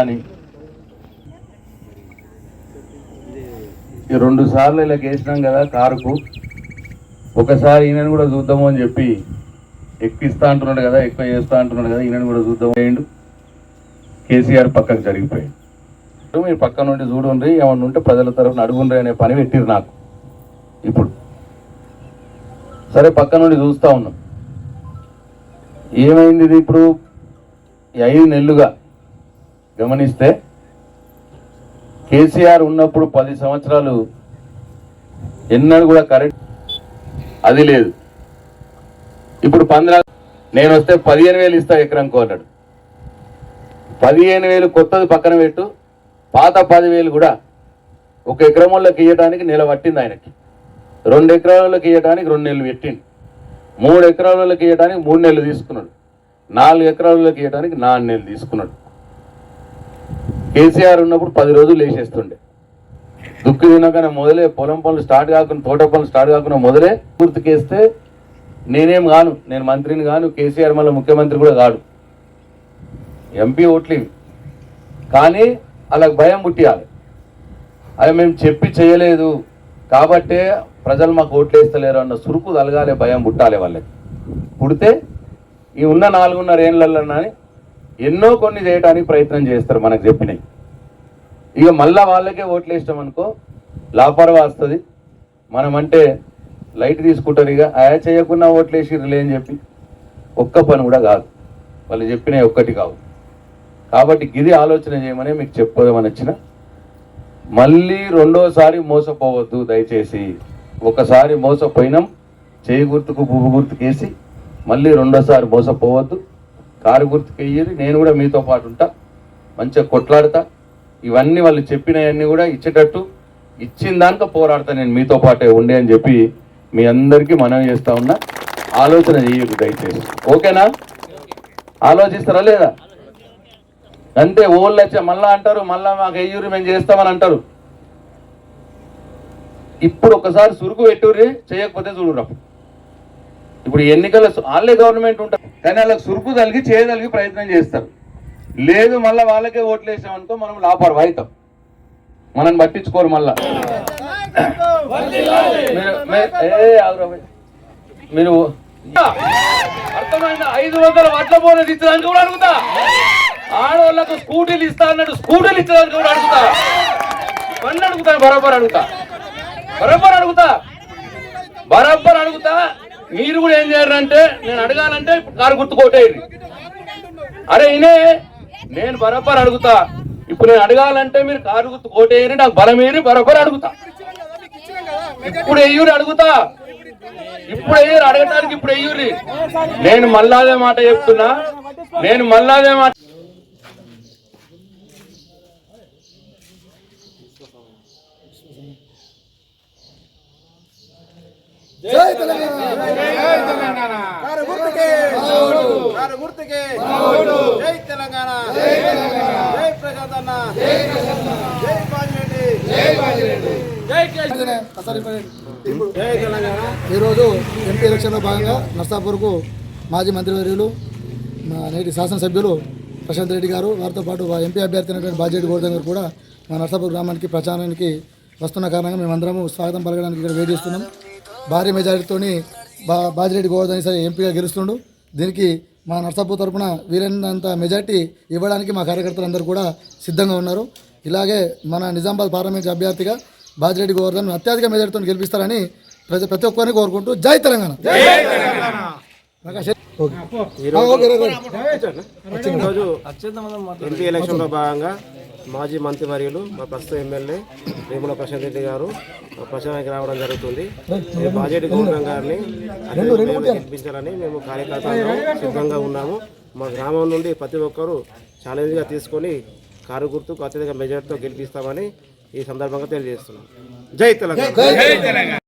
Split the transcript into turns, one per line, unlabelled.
అని ఈ రెండు సార్లు ఇలా వేసినాం కదా కారుకు. ఒకసారి ఈయనను కూడా చూద్దాము అని చెప్పి ఎక్కిస్తా అంటున్నాడు కదా ఎక్కువ చేస్తా అంటున్నాడు కదా ఈయనను కూడా చూద్దాం అయ్యిండు కేసీఆర్ పక్కకు జరిగిపోయాడు. మీరు పక్క నుండి చూడండి ఏమన్నా ఉంటే ప్రజల తరఫున అడుగుండ్రి అనే పని పెట్టిరు నాకు. ఇప్పుడు. సరే పక్క నుండి చూస్తా ఉన్నాం. ఏమైంది ఇది ఇప్పుడు? ఐదు నెలలుగా గమనిస్తే కేసీఆర్ ఉన్నప్పుడు పది సంవత్సరాలు ఎన్నడూ కూడా కరెంట్ అది లేదు. ఇప్పుడు పంద్రా నేను వస్తే పదిహేను వేలు ఇస్తా ఎకరంకో అన్నాడు. పదిహేను వేలు కొత్తది పక్కన పెట్టు పాత పదివేలు కూడా ఒక ఎకరం వాళ్ళకి ఇవ్వడానికి నెల పట్టింది ఆయనకి. రెండు ఎకరాలకి ఇవ్వడానికి రెండు నెలలు పెట్టిండు. మూడు ఎకరాలకి ఇవ్వడానికి మూడు నెలలు తీసుకున్నాడు. నాలుగు ఎకరాలకి ఇవ్వడానికి నాలుగు నెలలు తీసుకున్నాడు. కేసీఆర్ ఉన్నప్పుడు పది రోజులు వేసేస్తుండే దుక్కు తినగానే మొదలే పొలం పనులు స్టార్ట్ కాకుండా తోట పనులు స్టార్ట్ కాకుండా మొదలే పూర్తికేస్తే నేనేం కాను నేను మంత్రిని కాను కేసీఆర్ మళ్ళీ ముఖ్యమంత్రి కూడా కాడు. ఎంపీ ఓట్లు కానీ వాళ్ళకి భయం పుట్టియాలి. అది మేము చెప్పి చేయలేదు కాబట్టే ప్రజలు మాకు ఓట్లు వేస్తలేరు అన్న సురుకు తలగాలి భయం పుట్టాలి వాళ్ళకి. పుడితే ఈ ఉన్న నాలుగున్నర ఏళ్ళని ఎన్నో కొన్ని చేయడానికి ప్రయత్నం చేస్తారు మనకు చెప్పినాయి ఇక మళ్ళా వాళ్ళకే ఓట్లు వేస్తాం అనుకో లాపర్వా వస్తుంది. మనమంటే లైట్ తీసుకుంటారు ఇక ఆయా చేయకుండా ఓట్లు వేసిర్రులే అని చెప్పి ఒక్క పని కూడా కాదు. వాళ్ళు చెప్పినవి ఒక్కటి కావు. కాబట్టి గిది ఆలోచన చేయమని మీకు చెప్పుదామని వచ్చిన మళ్ళీ రెండోసారి మోసపోవద్దు దయచేసి. ఒకసారి మోసపోయినాం చేయి గుర్తుకు పువ్వు గుర్తుకేసి మళ్ళీ రెండోసారి మోసపోవద్దు. కారు గుర్తుకు నేను కూడా మీతో పాటు ఉంటా. మంచిగా కొట్లాడతా. ఇవన్నీ వాళ్ళు చెప్పినవన్నీ కూడా ఇచ్చేటట్టు ఇచ్చిన దానిక పోరాడతా. నేను మీతో పాటే ఉండే అని చెప్పి మీ అందరికీ మనం చేస్తా ఉన్నా. ఆలోచన చేయకు దయచేసి. ఓకేనా? ఆలోచిస్తారా లేదా? అంతే ఓళ్ళు వచ్చా మళ్ళా అంటారు మళ్ళా మాకు ఎయ్యూరు మేము చేస్తామని అంటారు. ఇప్పుడు ఒకసారి సురుకు పెట్టుర్రి చేయకపోతే చూడురా ఇప్పుడు ఎన్నికల వాళ్ళే గవర్నమెంట్ ఉంటారు. కానీ వాళ్ళకి సురుకు తలిగి చేయగలిగి ప్రయత్నం చేస్తారు. లేదు మళ్ళీ వాళ్ళకే ఓట్లు వేసామనుకో మనం లాపరు అవుతాం మనం పట్టించుకోరు మళ్ళా. మీరు- అర్థమైందా? ఐదు వందల వడ్ల బోనస్ ఇచ్చడానికి కూడా అడుగుతా. ఆడవాళ్ళకు స్కూటీలు ఇస్తా అన్నాడు స్కూటీలు ఇచ్చడానికి కూడా అడుగుతా. ఇవన్నీ అడుగుతాను బరాబర్ అడుగుతా. బరాబర్ అడుగుతా. బరాబర్ అడుగుతా. మీరు కూడా ఏం చేయాలంటే నేను అడగాలంటే ఇప్పుడు కారు గుర్తు కొట్టేయండి. అరే ఇనే నేను బరాబర్ అడుగుతా. ఇప్పుడు నేను అడగాలంటే మీరు కారు గుర్తు కోటేయని నాకు బలమేరి బరాబర్ అడుగుతా. ఇప్పుడు ఎయ్యూరి అడుగుతా. ఇప్పుడు ఎయ్యూరు అడగటానికి ఇప్పుడు ఎయ్యూరి నేను మళ్ళాదే మాట చెప్తున్నా. నేను మళ్ళాదే మాట
జై తెలంగాణ. కారు గుర్తుకే. కారు గుర్తుకే. జై తెలంగాణ. జై ప్రశాంత్ అన్న జై బాజిరెడ్డి. జై బాజిరెడ్డి. జై జై తెలంగాణ.
ఈరోజు ఎంపీ ఎలక్షన్లో భాగంగా నర్సాపూర్కు మాజీ మంత్రివర్యులు మా నేటి శాసనసభ్యులు ప్రశాంత్ రెడ్డి గారు వారితో పాటు ఎంపీ అభ్యర్థి అయినటువంటి బాజిరెడ్డి గోవర్ధన్ గారు కూడా మా నర్సాపూర్ గ్రామానికి ప్రచారానికి వస్తున్న కారణంగా మేమందరము స్వాగతం పలకడానికి ఇక్కడ వెయిట్ చేస్తున్నాం భారీ మెజారిటీతోని బా బాజిరెడ్డి గోవర్ధన్ ఈసారి ఎంపీగా గెలుస్తుండు. దీనికి మా నర్సాపూర్ తరపున వీలైనంత మెజార్టీ ఇవ్వడానికి మా కార్యకర్తలందరూ కూడా సిద్ధంగా ఉన్నారు. ఇలాగే మన నిజామాబాద్ పార్లమెంట్ అభ్యర్థిగా బాజిరెడ్డి గోవర్ధన్ అత్యధిక మెజార్టీతో గెలిపిస్తారని ప్రతి ప్రతి ఒక్కరిని కోరుకుంటూ జై తెలంగాణ.
ఈరోజు ఎంపీ ఎలక్షన్లో భాగంగా మాజీ మంత్రివర్యులు మా ప్రస్తుత ఎమ్మెల్యే వేముల ప్రశాంత్ రెడ్డి గారు ప్రచారానికి రావడం జరుగుతుంది. ఈ బాజెటి గౌరవం గారిని గెలిపించాలని మేము కార్యకర్తలు సిద్ధంగా ఉన్నాము. మా గ్రామం నుండి ప్రతి ఒక్కరూ ఛాలెంజ్గా తీసుకొని కారు గుర్తుకు అత్యధిక మెజార్టీతో గెలిపిస్తామని ఈ సందర్భంగా తెలియజేస్తున్నాం. జై తెలంగాణ.